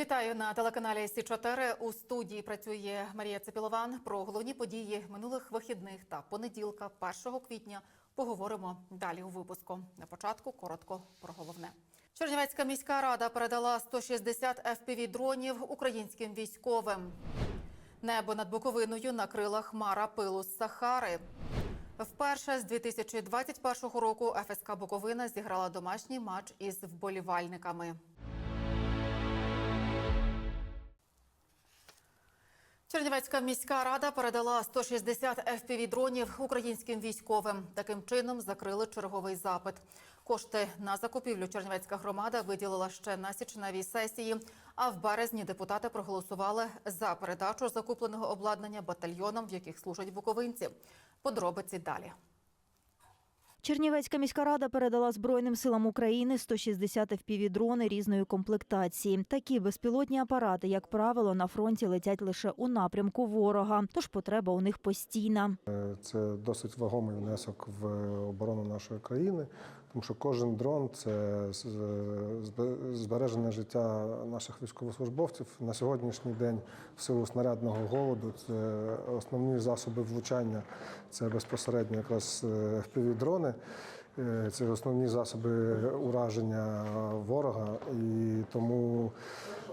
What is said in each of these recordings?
Вітаю на телеканалі Сі 4 У студії працює Марія Цепілован. Про головні події минулих вихідних та понеділка, 1 квітня, поговоримо далі у випуску. На початку коротко про головне. Чернівецька міська рада передала 160 fpv дронів українським військовим. Небо над Буковиною накрила хмара пилу з Сахари. Вперше з 2021 року ФСК Буковина зіграла домашній матч із вболівальниками. Чернівецька міська рада передала 160 fpv дронів українським військовим. Таким чином закрили черговий запит. Кошти на закупівлю Чернівецька громада виділила ще на січневій сесії. А в березні депутати проголосували за передачу закупленого обладнання батальйонам, в яких служать буковинці. Подробиці далі. Чернівецька міська рада передала Збройним силам України 160 FPV-дрони різної комплектації. Такі безпілотні апарати, як правило, на фронті летять лише у напрямку ворога, тож потреба у них постійна. Це досить вагомий внесок в оборону нашої країни, тому що кожен дрон це збережене життя наших військовослужбовців. На сьогоднішній день, в силу снарядного голоду, це основні засоби влучання. Це безпосередньо якраз FPV-дрони. Е, Це основні засоби ураження ворога, і тому е,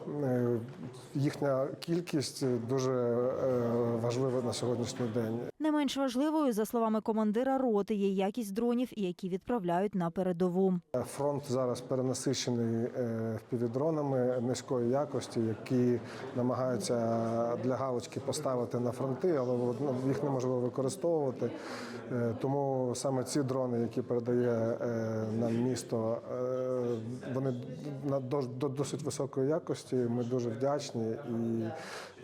їхня кількість дуже е, важлива на сьогоднішній день. Не менш важливою, за словами командира роти, є якість дронів, які відправляють на передову. Фронт зараз перенасичений е, впівдронами низької якості, які намагаються для галочки поставити на фронти, але їх неможливо використовувати. Е, Тому саме ці дрони, які передає е, нам місто, е, вони на до досить високої якості. Ми дуже вдячні, і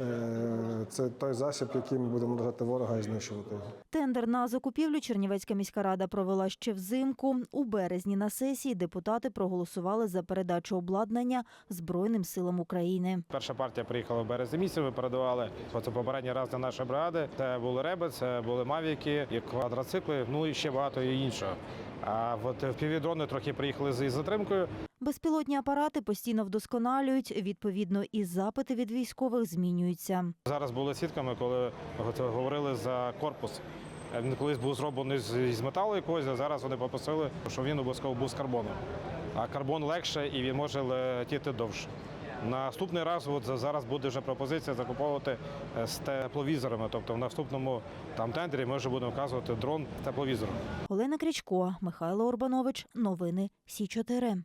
е, це той засіб, який ми будемо вражати ворога і знищувати. Тендер на закупівлю Чернівецька міська рада провела ще взимку. У березні на сесії депутати проголосували за передачу обладнання Збройним силам України. Перша партія приїхала в березні місяці. Ми передавали це попередній раз на наші бригади. Це були реби, це були мавіки, і квадроцикли, ну і ще багато іншого. А от впівдрони трохи приїхали з затримкою. Безпілотні апарати постійно вдосконалюють. Відповідно, і запити від військових змінюються. Зараз були свідками, коли говорили за корпус. Він колись був зроблений з металу якогось, а зараз вони попросили, щоб він обов'язково був з карбону. А карбон легше і він може летіти довше. Наступний раз, от зараз буде вже пропозиція закуповувати е, з тепловізорами. Тобто в наступному там тендері ми вже будемо вказувати дрон з тепловізором. Олена Крічко, Михайло Урбанович. Новини Сі 4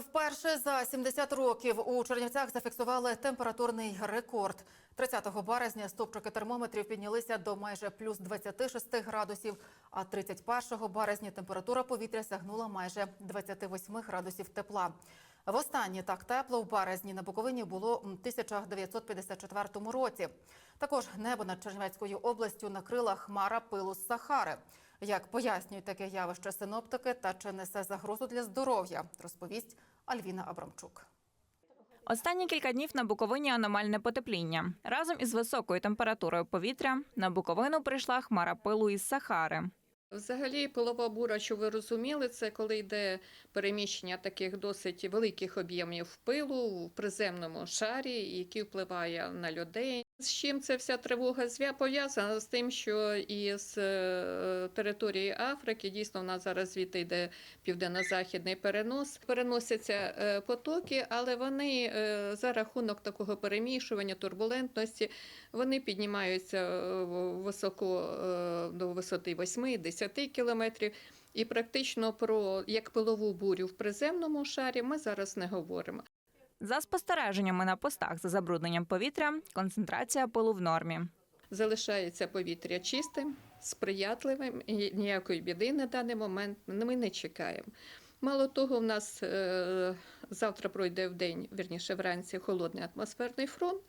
Вперше за 70 років у Чернівцях зафіксували температурний рекорд. 30 березня стопчики термометрів піднялися до майже плюс 26 градусів, а 31 березня температура повітря сягнула майже 28 градусів тепла. Востаннє так тепло в березні на Буковині було в 1954 році. Також небо над Чернівецькою областю накрила хмара пилу з Сахари. Як пояснюють таке явище синоптики та чи несе загрозу для здоров'я, розповість Альвіна Абрамчук. Останні кілька днів на Буковині аномальне потепління. Разом із високою температурою повітря на Буковину прийшла хмара пилу із Сахари. Взагалі, пилова бура, що ви розуміли, це коли йде переміщення таких досить великих об'ємів пилу в приземному шарі, який впливає на людей. З чим ця вся тривога пов'язана з тим, що із е, території Африки дійсно в нас зараз звідти йде південно-західний перенос. Переносяться е, потоки, але вони е, за рахунок такого перемішування, турбулентності, вони піднімаються високо до висоти 8-10 кілометрів. І практично про як пилову бурю в приземному шарі ми зараз не говоримо. За спостереженнями на постах за забрудненням повітря, концентрація пилу в нормі. Залишається повітря чистим, сприятливим, і ніякої біди на даний момент ми не чекаємо. Мало того, в нас е, завтра пройде в день, вірніше вранці, холодний атмосферний фронт.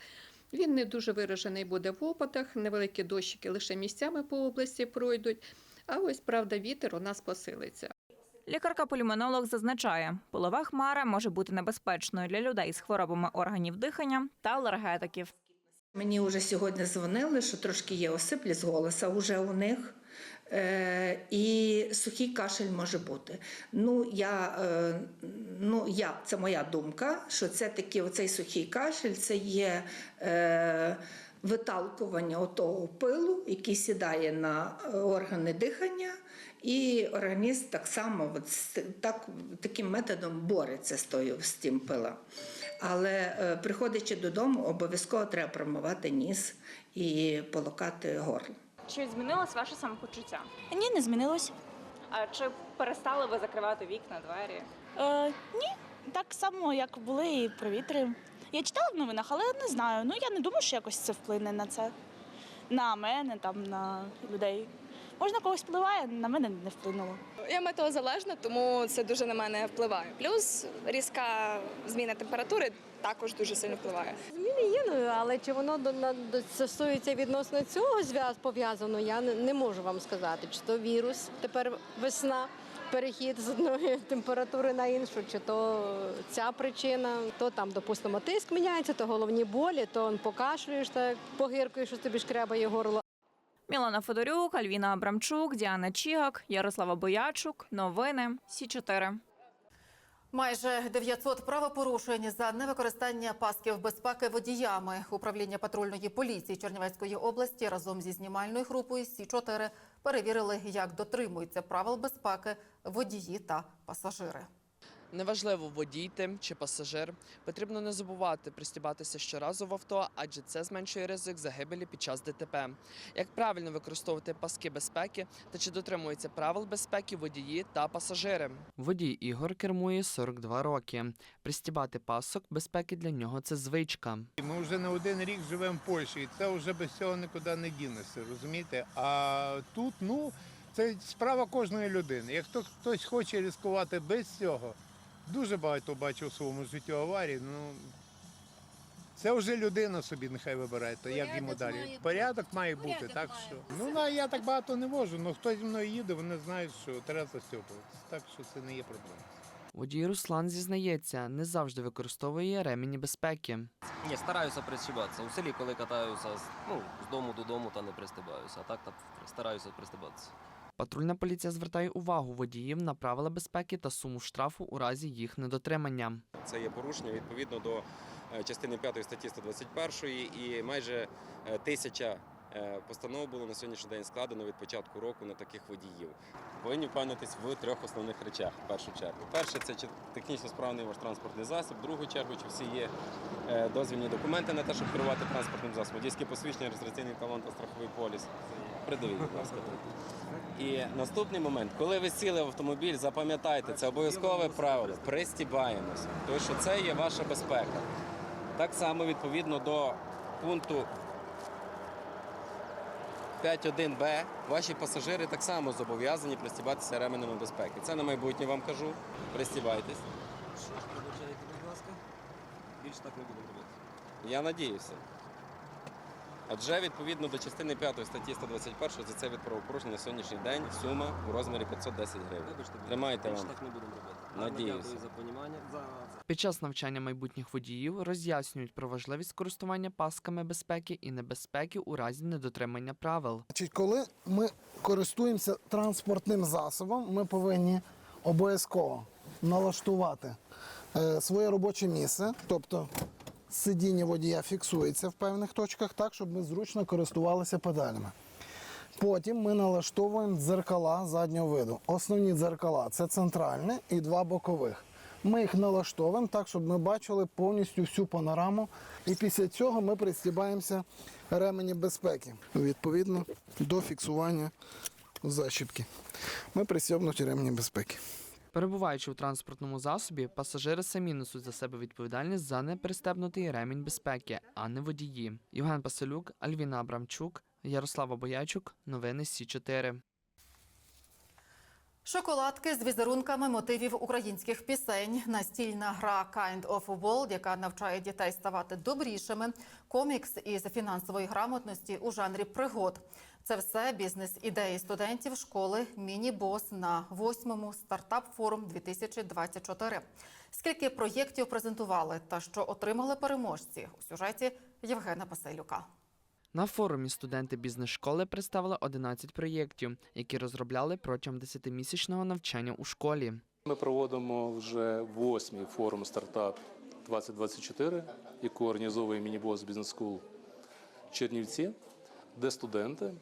Він не дуже виражений буде в опадах, невеликі дощики лише місцями по області пройдуть. А ось правда, вітер у нас посилиться. Лікарка-пульмонолог зазначає, пилова хмара може бути небезпечною для людей з хворобами органів дихання та алергетиків. Мені вже сьогодні дзвонили, що трошки є осиплі з голоса уже у них. Е, і сухий кашель може бути. Ну, я, е, ну, я, це моя думка, що це таки оцей сухий кашель це є е, виталкування отого пилу, який сідає на е, органи дихання, і організм так само от, так, таким методом бореться з, тою, з тим пилом. Але е, приходячи додому, обов'язково треба промивати ніс і полокати горло. Чи змінилось ваше самопочуття? Ні, не змінилось. А чи перестали ви закривати вікна, двері? Е, ні, так само, як були і про вітри. Я читала в новинах, але не знаю. Ну я не думаю, що якось це вплине на це. На мене, там, на людей. Можна когось впливає, на мене не вплинуло. Я метеозалежна, тому це дуже на мене впливає. Плюс різка зміна температури також дуже сильно впливає. Зміни є, ну, але чи воно до, на, до, стосується відносно цього зв'яз пов'язано, я не, не можу вам сказати. Чи то вірус, тепер весна, перехід з одної температури на іншу, чи то ця причина, то там, допустимо, тиск міняється, то головні болі, то он покашлюєш, так погиркуєш, що тобі шкребає горло. Мілана Федорюк, Альвіна Абрамчук, Діана Чігак, Ярослава Боячук. Новини Сі 4 Майже 900 правопорушень за невикористання пасків безпеки водіями. Управління патрульної поліції Чернівецької області разом зі знімальною групою Сі 4 перевірили, як дотримуються правил безпеки водії та пасажири. Неважливо, водій тим чи пасажир, потрібно не забувати пристібатися щоразу в авто, адже це зменшує ризик загибелі під час ДТП. Як правильно використовувати паски безпеки та чи дотримуються правил безпеки водії та пасажири? Водій Ігор кермує 42 роки. Пристібати пасок безпеки для нього це звичка. Ми вже не один рік живемо в Польщі, і це вже без цього нікуди не дінешся, розумієте? А тут, ну, це справа кожної людини. Як хто, хтось хоче ризикувати без цього, дуже багато бачив у своєму житті аварій. Ну, це вже людина собі нехай вибирає, то як йому далі. Порядок має бути, так що. Ну, на, я так багато не можу, але хто зі мною їде, вони знають, що треба застьопуватися. Так що це не є проблема. Водій Руслан зізнається, не завжди використовує ремені безпеки. Ні, стараюся пристібатися. У селі, коли катаюся з, ну, з дому додому, та не пристибаюся. А так та стараюся пристибатися. Патрульна поліція звертає увагу водіїв на правила безпеки та суму штрафу у разі їх недотримання. Це є порушення відповідно до е, частини 5 статті 121 і майже е, тисяча е, постанов було на сьогоднішній день складено від початку року на таких водіїв. Повинні впевнитись в трьох основних речах. В першу чергу, перше це чи технічно справний ваш транспортний засіб. В другу чергу, чи всі є дозвільні документи на те, щоб керувати транспортним засобом, водійське посвідчення, реєстраційний талон та страховий поліс. Придивіть, будь ласка. І наступний момент, коли ви сіли в автомобіль, запам'ятайте, це обов'язкове правило. Пристібаємося, тому що це є ваша безпека. Так само відповідно до пункту 5.1б, ваші пасажири так само зобов'язані пристібатися ременями безпеки. Це на майбутнє вам кажу. Пристібайтесь. Що Вибачайте, будь ласка. Більше так не будемо робити. Я надіюся. Адже відповідно до частини 5 статті 121 за це від правопорушення на сьогоднішній день сума у розмірі 510 гривень. Вибачте. Тримайте вам. так не будемо робити. Надіюся. Дякую за понімання. За... Під час навчання майбутніх водіїв роз'яснюють про важливість користування пасками безпеки і небезпеки у разі недотримання правил. Значить, коли ми користуємося транспортним засобом, ми повинні обов'язково налаштувати е, своє робоче місце, тобто сидіння водія фіксується в певних точках так, щоб ми зручно користувалися педалями. Потім ми налаштовуємо дзеркала заднього виду. Основні дзеркала це центральне і два бокових. Ми їх налаштовуємо так, щоб ми бачили повністю всю панораму. І після цього ми пристібаємося ремені безпеки відповідно до фіксування защіпки. Ми пристібнуті ремені безпеки. Перебуваючи у транспортному засобі, пасажири самі несуть за себе відповідальність за непристебнутий ремінь безпеки, а не водії. Євген Паселюк, Альвіна Абрамчук, Ярослава Боячук. Новини Сі 4 Шоколадки з візерунками мотивів українських пісень, настільна гра Kind of World, яка навчає дітей ставати добрішими, комікс із фінансової грамотності у жанрі пригод. Це все бізнес-ідеї студентів школи Міні-бос на восьмому стартап форум 2024. Скільки проєктів презентували та що отримали переможці у сюжеті Євгена Паселюка. На форумі студенти бізнес-школи представили 11 проєктів, які розробляли протягом 10-місячного навчання у школі. Ми проводимо вже восьмий форум стартап 2024, яку організовує Мінібос Бізнес Скул Чернівці, де студенти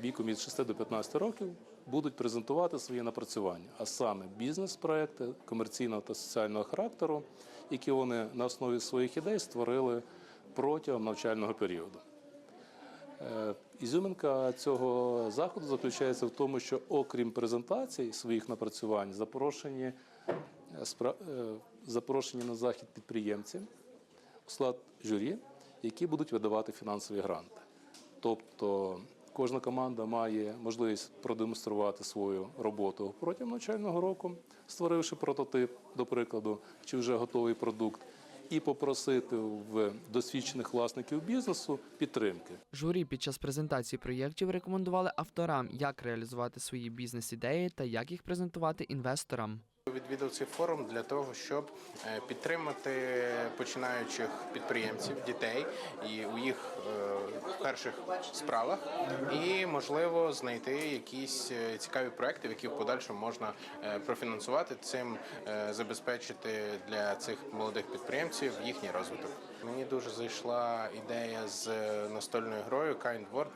віком від 6 до 15 років будуть презентувати свої напрацювання, а саме бізнес-проекти комерційного та соціального характеру, які вони на основі своїх ідей створили протягом навчального періоду. Е, Ізюминка цього заходу заключається в тому, що окрім презентацій своїх напрацювань, запрошені, е, е, запрошені на захід підприємці у склад журі, які будуть видавати фінансові гранти. Тобто кожна команда має можливість продемонструвати свою роботу протягом навчального року, створивши прототип, до прикладу, чи вже готовий продукт, і попросити в досвідчених власників бізнесу підтримки. Журі під час презентації проєктів рекомендували авторам, як реалізувати свої бізнес-ідеї та як їх презентувати інвесторам. Відвідав цей форум для того, щоб е, підтримати починаючих підприємців, дітей і у їх е, перших справах, і можливо знайти якісь е, цікаві проекти, які в подальшому можна профінансувати, цим забезпечити для цих молодих підприємців їхній розвиток. Мені дуже зайшла ідея з е, настольною грою Kind Word,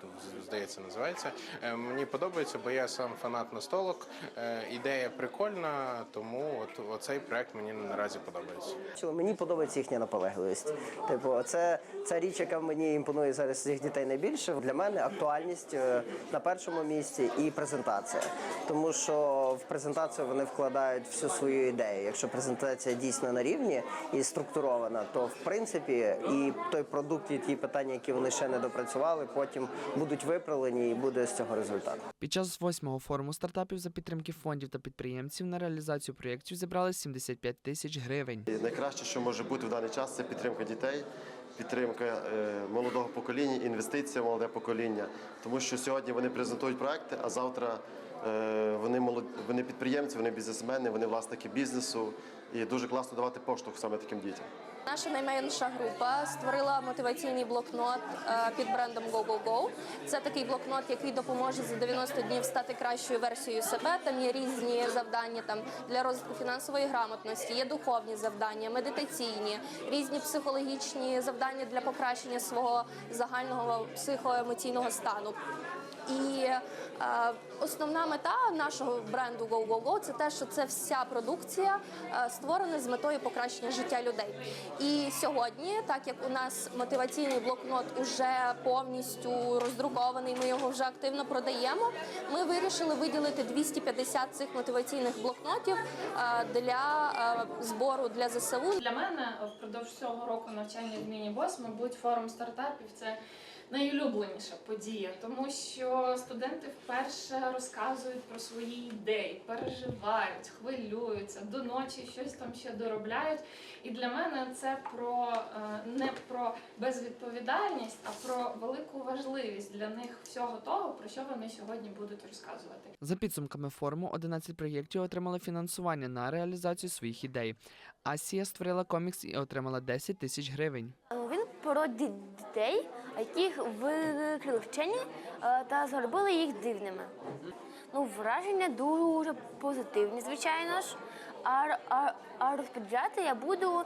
здається, називається. Е, Мені подобається, бо я сам фанат настолок. Е, Ідея прикольна, тому от оцей проект мені наразі подобається. Мені подобається їхня наполегливість. Типу, це, це річ, яка мені імпонує зараз з дітей найбільше. Для мене актуальність на першому місці і презентація. Тому що в презентацію вони вкладають всю свою ідею. Якщо презентація дійсно на рівні і структурована, то в принципі і той продукт, і ті питання, які вони ще не допрацювали, потім будуть виправлені і буде з цього результат. Під час восьмого форуму стартапів за підтримки фондів та підприємців на реалізацію проєктів зібрали 75 тисяч гривень. Найкраще, що може бути в даний час, це підтримка дітей, підтримка е, молодого покоління, інвестиція в молоде покоління. Тому що сьогодні вони презентують проекти, а завтра е, вони молод... вони підприємці, вони бізнесмени, вони власники бізнесу. І дуже класно давати поштовх саме таким дітям. Наша найменша група створила мотиваційний блокнот е, під брендом GoGoGo. Це такий блокнот, який допоможе за 90 днів стати кращою версією себе. Там є різні завдання там для розвитку фінансової грамотності, є духовні завдання, медитаційні, різні психологічні завдання для покращення свого загального психоемоційного стану. І е, основна мета нашого бренду GoGoGo – це те, що це вся продукція е, створена з метою покращення життя людей. І сьогодні, так як у нас мотиваційний блокнот уже повністю роздрукований, ми його вже активно продаємо. Ми вирішили виділити 250 цих мотиваційних блокнотів е, для е, збору для ЗСУ. Для мене впродовж цього року навчання в Міні-Бос, мабуть, форум стартапів це найулюбленіша подія, тому що студенти вперше розказують про свої ідеї, переживають, хвилюються, до ночі щось там ще доробляють. І для мене це про е, не про безвідповідальність, а про велику важливість для них всього того, про що вони сьогодні будуть розказувати. За підсумками форуму, 11 проєктів отримали фінансування на реалізацію своїх ідей. Асія створила комікс і отримала 10 тисяч гривень. Він дітей, яких викрили вчені е, та зробили їх дивними. Ну, враження дуже позитивні, звичайно ж. А, а, а розповідати я буду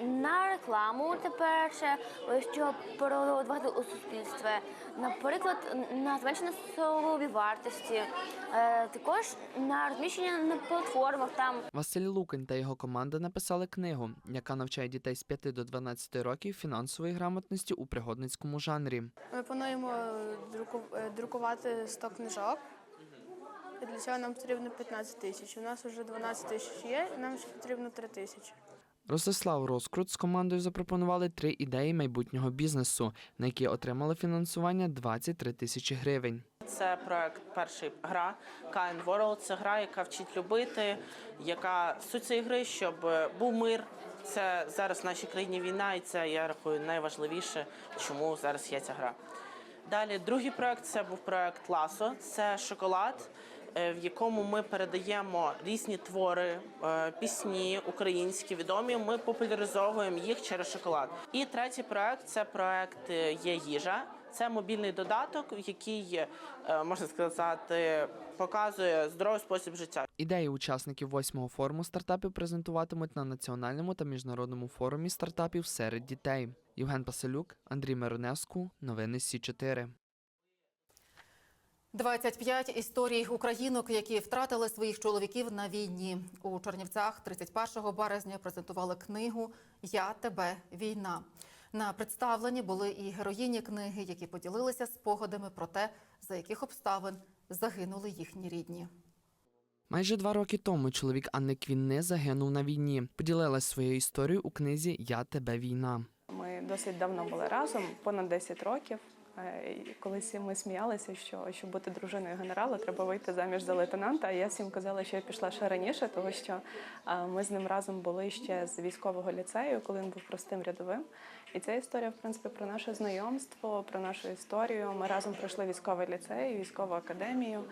на рекламу тепер ще, е, щоб продавати у суспільстві. Наприклад, на зменшення собівартості, е, також на розміщення на платформах там. Василь Лукин та його команда написали книгу, яка навчає дітей з 5 до 12 років фінансової грамотності у пригодницькому жанрі. Ми плануємо е, друкувати 100 книжок. Для цього нам потрібно 15 тисяч. У нас вже 12 тисяч є, і нам ще потрібно 3 тисячі. Ростислав Роскрут з командою запропонували три ідеї майбутнього бізнесу, на які отримали фінансування 23 тисячі гривень. Це проект перший гра Kind World. Це гра, яка вчить любити, яка суть цієї гри, щоб був мир. Це зараз в нашій країні війна, і це я рахую найважливіше, чому зараз є ця гра. Далі другий проект це був проект Ласо. Це шоколад, в якому ми передаємо різні твори, е, пісні українські відомі. Ми популяризовуємо їх через шоколад. І третій проект це проект е, є їжа. Це мобільний додаток, який е, можна сказати показує здоровий спосіб життя. Ідеї учасників восьмого форуму стартапів презентуватимуть на національному та міжнародному форумі стартапів серед дітей. Євген Паселюк, Андрій Миронеску. Новини Сі 4 25 історій українок, які втратили своїх чоловіків на війні. У Чернівцях 31 березня презентували книгу Я тебе війна. На представленні були і героїні книги, які поділилися спогадами про те, за яких обставин загинули їхні рідні. Майже два роки тому чоловік Анни Квінни загинув на війні. Поділилась своєю історією у книзі Я тебе війна. Ми досить давно були разом, понад 10 років. Е, Колись ми сміялися, що щоб бути дружиною генерала, треба вийти заміж за лейтенанта. А я всім казала, що я пішла ще раніше, тому що е, ми з ним разом були ще з військового ліцею, коли він був простим рядовим. І ця історія, в принципі, про наше знайомство, про нашу історію. Ми разом пройшли військовий ліцей, військову академію.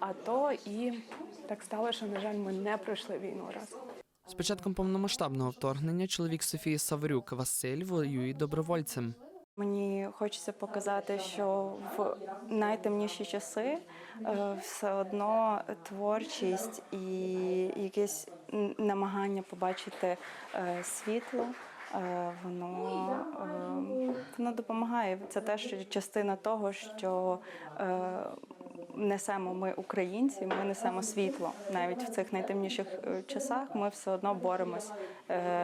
А то і так стало, що на жаль, ми не пройшли війну разом. З початком повномасштабного вторгнення чоловік Софії Саврюк Василь воює добровольцем. Мені хочеться показати, що в найтемніші часи е, все одно творчість і якесь намагання побачити е, світло. е, Воно, воно допомагає. Це теж частина того, що несемо ми українці, ми несемо світло. Навіть в цих найтемніших часах ми все одно боремось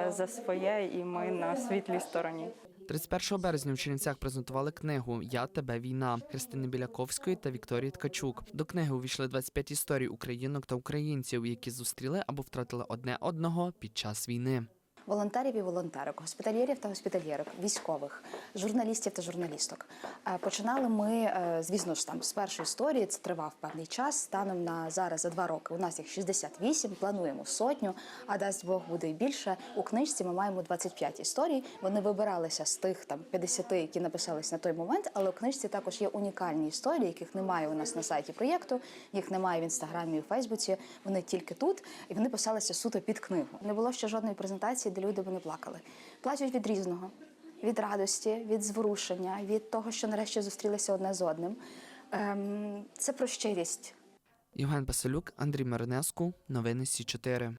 за своє, і ми на світлій стороні. 31 березня в Чернівцях презентували книгу Я тебе війна Христини Біляковської та Вікторії Ткачук. До книги увійшли 25 історій українок та українців, які зустріли або втратили одне одного під час війни. Волонтерів і волонтерок, госпітальєрів та госпітальєрок, військових, журналістів та журналісток. Е, Починали ми, е, звісно ж, там з першої історії. Це тривав певний час. Станом на зараз за два роки. У нас їх 68, плануємо сотню, а дасть Бог буде і більше. У книжці ми маємо 25 історій. Вони вибиралися з тих там 50, які написались на той момент. Але у книжці також є унікальні історії, яких немає у нас на сайті проєкту, їх немає в інстаграмі у Фейсбуці. Вони тільки тут, і вони писалися суто під книгу. Не було ще жодної презентації, де люди не плакали. Плачуть від різного. Від радості, від зворушення, від того, що нарешті зустрілися одне з одним. Ем, це про щирість, Євген Паселюк, Андрій Маринеску. Новини Сі 4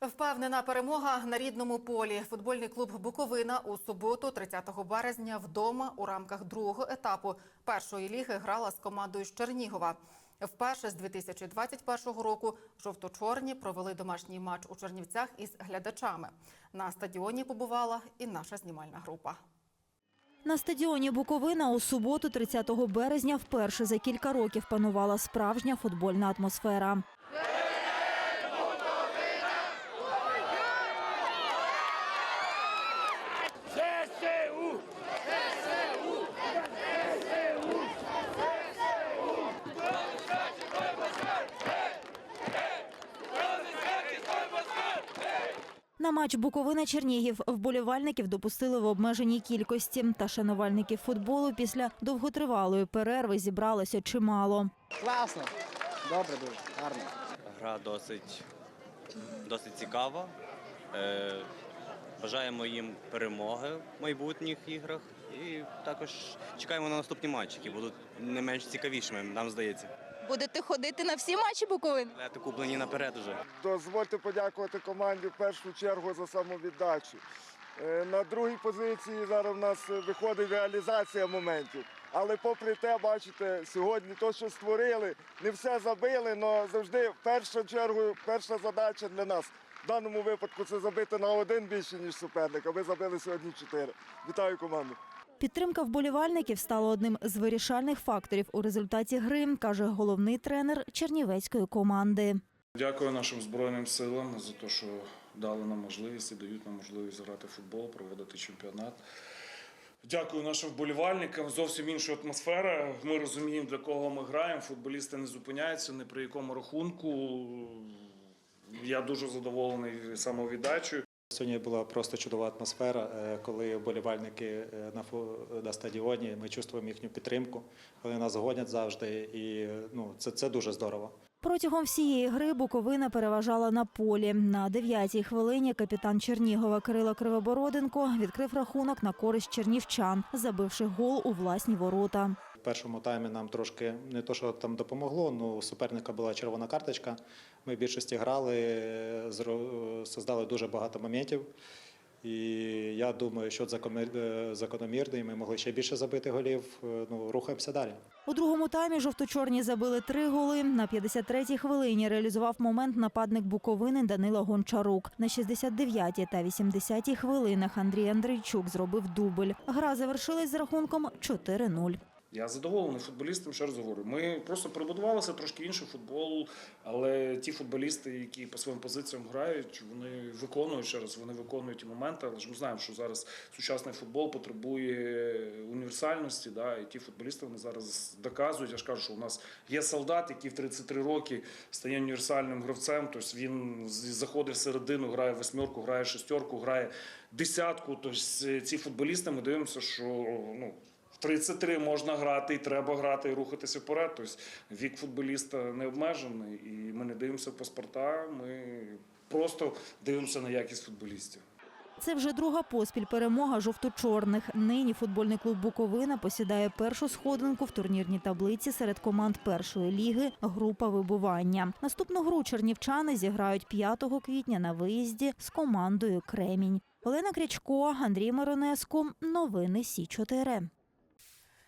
Впевнена перемога на рідному полі. Футбольний клуб Буковина у суботу, 30 березня, вдома у рамках другого етапу першої ліги грала з командою з Чернігова. Вперше з 2021 року жовто-чорні провели домашній матч у Чернівцях із глядачами. На стадіоні побувала і наша знімальна група. На стадіоні Буковина у суботу, 30 березня, вперше за кілька років панувала справжня футбольна атмосфера. На матч Буковина Чернігів вболівальників допустили в обмеженій кількості. Та шанувальників футболу після довготривалої перерви зібралося чимало. Класно. Добре, дуже гарно. Гра досить, досить цікава. Е, бажаємо їм перемоги в майбутніх іграх. І також чекаємо на наступні матчі, які будуть не менш цікавішими, нам здається. Будете ходити на всі матчі Буковини? Білети куплені наперед уже. Дозвольте подякувати команді в першу чергу за самовіддачу. Е, На другій позиції зараз в нас виходить реалізація моментів. Але попри те, бачите, сьогодні то, що створили, не все забили, але завжди в першу чергу перша задача для нас. В даному випадку це забити на один більше, ніж суперник, а ви забили сьогодні чотири. Вітаю команду. Підтримка вболівальників стала одним з вирішальних факторів у результаті гри, каже головний тренер чернівецької команди. Дякую нашим Збройним силам за те, що дали нам можливість і дають нам можливість грати в футбол, проводити чемпіонат. Дякую нашим вболівальникам. Зовсім інша атмосфера. Ми розуміємо, для кого ми граємо. Футболісти не зупиняються ні при якому рахунку. Я дуже задоволений самовіддачею. Сьогодні була просто чудова атмосфера, е, коли вболівальники е, на стадіоні. Ми чувствуємо їхню підтримку, коли нас гонять завжди, і ну це, це дуже здорово. Протягом всієї гри Буковина переважала на полі. На дев'ятій хвилині капітан Чернігова Кирило Кривобороденко відкрив рахунок на користь чернівчан, забивши гол у власні ворота. В першому таймі нам трошки не то, що там допомогло. Ну у суперника була червона карточка. Ми в більшості грали, создали дуже багато моментів. І я думаю, що закономір- закономірно, і ми могли ще більше забити голів. Ну рухаємося далі. У другому таймі жовто-чорні забили три голи. На 53-й хвилині реалізував момент нападник Буковини Данило Гончарук. На 69-й та 80-й хвилинах Андрій Андрійчук зробив дубль. Гра завершилась з рахунком 4-0. Я задоволений футболістом, ще раз говорю. Ми просто прибудувалися трошки інший футбол, але ті футболісти, які по своїм позиціям грають, вони виконують ще раз, вони виконують і моменти. Але ж ми знаємо, що зараз сучасний футбол потребує універсальності. Да, і ті футболісти вони зараз доказують. Я ж кажу, що у нас є солдат, який в 33 роки стає універсальним гравцем. Тобто він заходить в середину, грає восьмерку, грає шестерку, грає десятку. Тобто ці футболісти ми дивимося, що ну. В 33 можна грати, і треба грати, і рухатися вперед. Тобто вік футболіста не обмежений, і ми не дивимося паспорта, ми просто дивимося на якість футболістів. Це вже друга поспіль перемога жовто-чорних. Нині футбольний клуб Буковина посідає першу сходинку в турнірній таблиці серед команд першої ліги група вибування. Наступну гру чернівчани зіграють 5 квітня на виїзді з командою Кремінь. Олена Крячко, Андрій Миронеску. Новини Сі 4